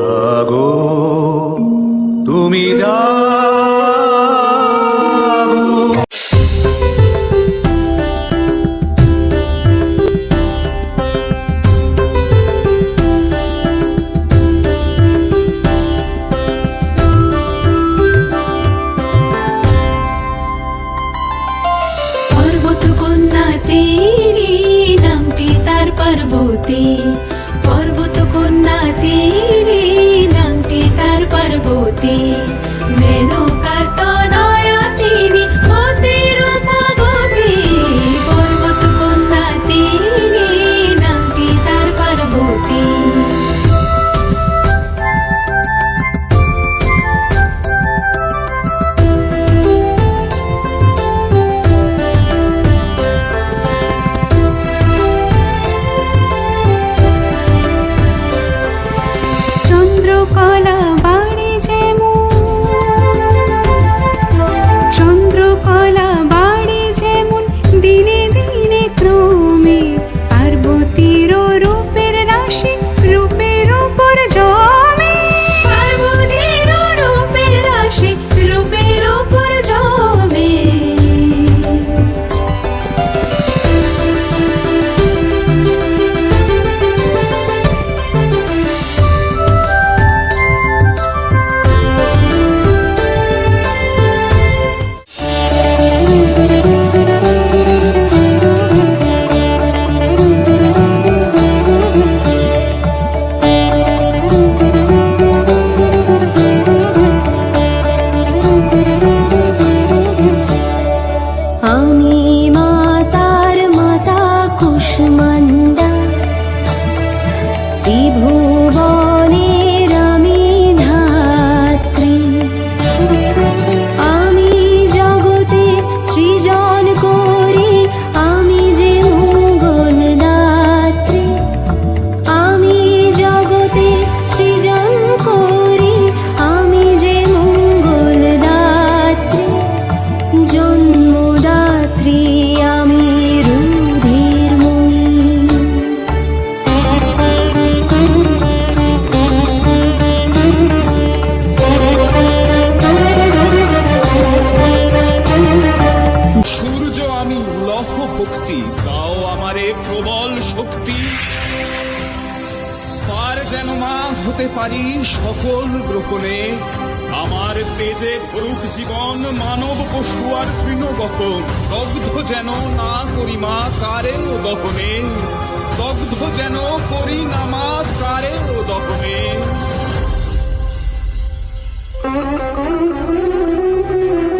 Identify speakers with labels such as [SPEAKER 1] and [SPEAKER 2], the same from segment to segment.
[SPEAKER 1] জাগো তুমি জাগো।
[SPEAKER 2] পর্বত কন্যা তীরি নামটি তার পার্বতী। পর্বত
[SPEAKER 1] జ్యోతి
[SPEAKER 3] నేను যেন মা হতে পারি সকল গ্রহণে
[SPEAKER 1] আমার তেজে ভরুক জীবন মানব পশু আর তৃণগত
[SPEAKER 3] দগ্ধ যেন না করি মা কারেও দহনে দগ্ধ যেন করি না মা কারেও দহনে
[SPEAKER 2] Thank you.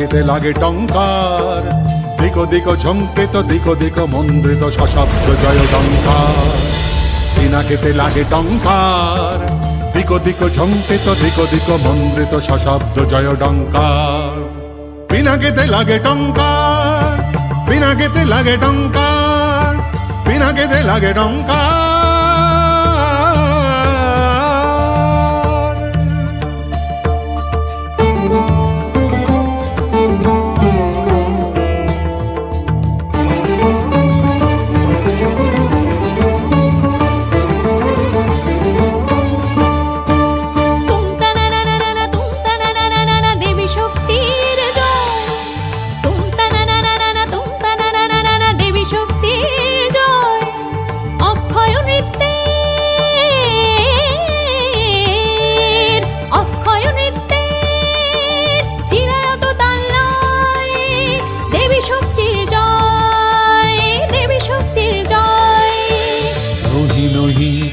[SPEAKER 4] পিনাকিতে লাগে টঙ্কার। দিক দিক ঝঙ্কৃত, দিক দিক মন্দিত সশব্দ জয় টঙ্কার। পিনাকিতে লাগে টঙ্কার। দিক দিক ঝঙ্কৃত, দিক দিক মন্দিত সশব্দ জয় ডঙ্কার পিনাকিতে লাগে টঙ্কার। পিনাকিতে লাগে টঙ্কার। পিনাকিতে লাগে টঙ্কার।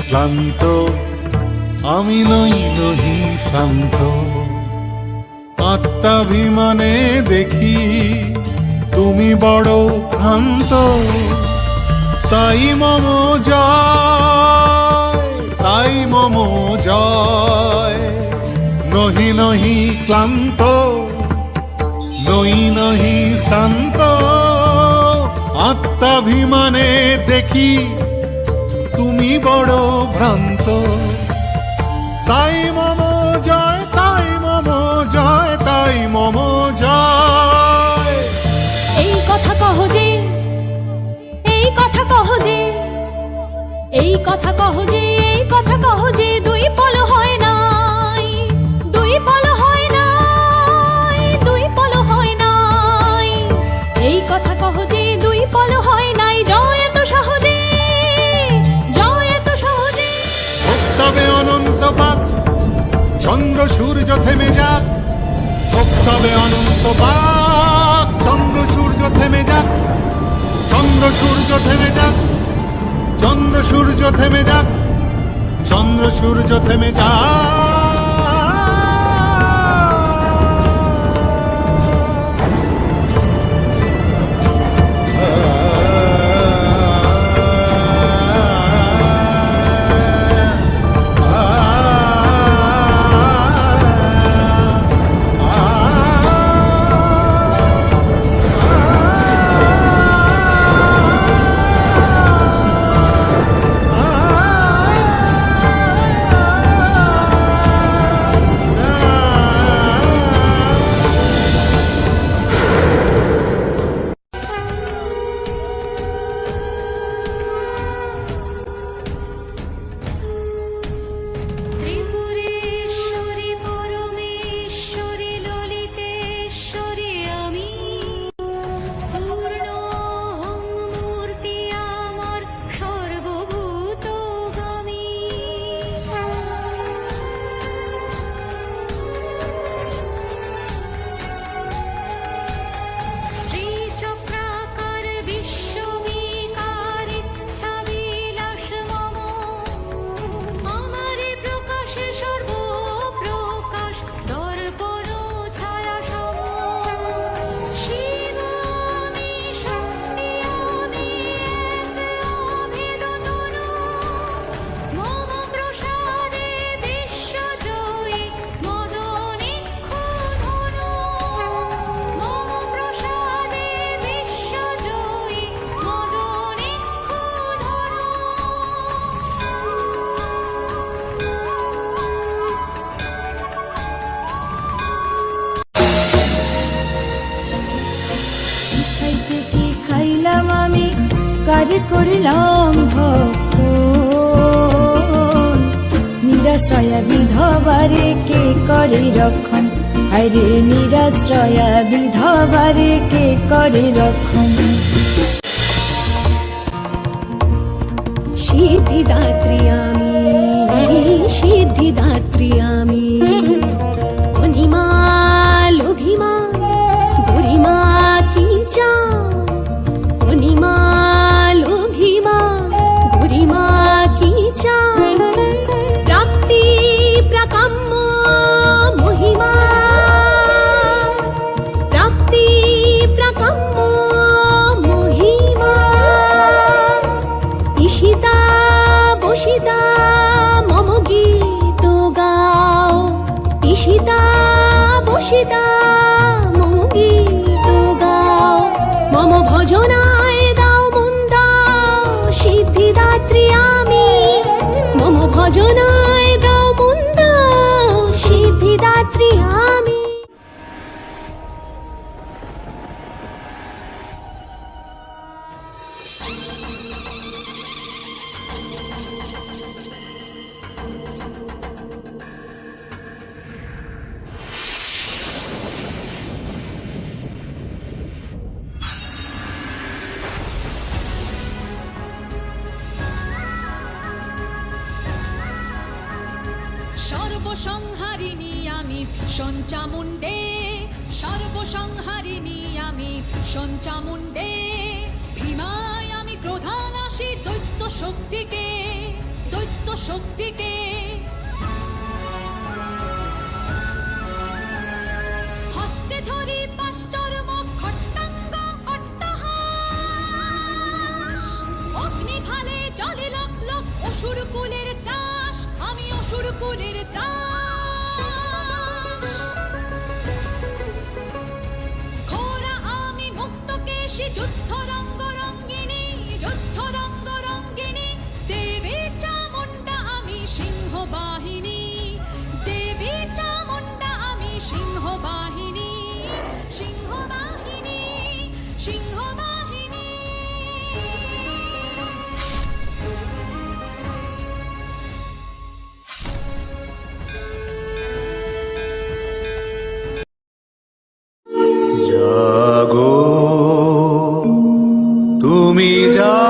[SPEAKER 4] ক্লান্ত, আমি নই নহি শান্ত। আত্মাভিমানে দেখি তুমি বড় ভ্রান্ত। তাই মম তাই মম জয় নহি নহি ক্লান্ত, নই নহি শান্ত। আত্মাভিমানে দেখি তুমি বড় ভ্রান্ত। তাই মম জয়, তাই মম জয়, তাই মম জয়।
[SPEAKER 3] এই কথা কহ যে, এই কথা কহ যে, এই কথা কহ যে, এই কথা কহ যে, দুই পল হয় নাই, দুই পল হয় নাই, দুই পল হয় নাই। এই কথা কহ যে, দুই পল হয়
[SPEAKER 4] সূর্য থেমে যাক, হোক তবে অনন্ত পাক। চন্দ্র সূর্য থেমে যাক, চন্দ্র সূর্য থেমে যাক, চন্দ্র সূর্য থেমে যাক, চন্দ্র সূর্য থেমে
[SPEAKER 3] ত্রিপুরেশ্বরী
[SPEAKER 5] কারে করিলাম ভক্ষণ। নিরাশ্রয়া বিধবারে কে করে রক্ষণ? হায়রে নিরাশ্রয়া বিধবারে কে করে রক্ষণ?
[SPEAKER 3] সিদ্ধিদাত্রী আমি সিদ্ধিদাত্রী আমি সীতা মঙ্গি গাও। মম ভজনায় আমি ভীষণ চামুণ্ডে, সর্বসংহারিণী আমি ভীষণ চামুণ্ডে। ভীমায় আমি ক্রোধানাশী দৈত্য শক্তিকে দৈত্য শক্তিকে। হস্তে ধরি পাশ্চর্ম জলে অসুর আমি অসুর কুলের ত্রাস।
[SPEAKER 6] যাও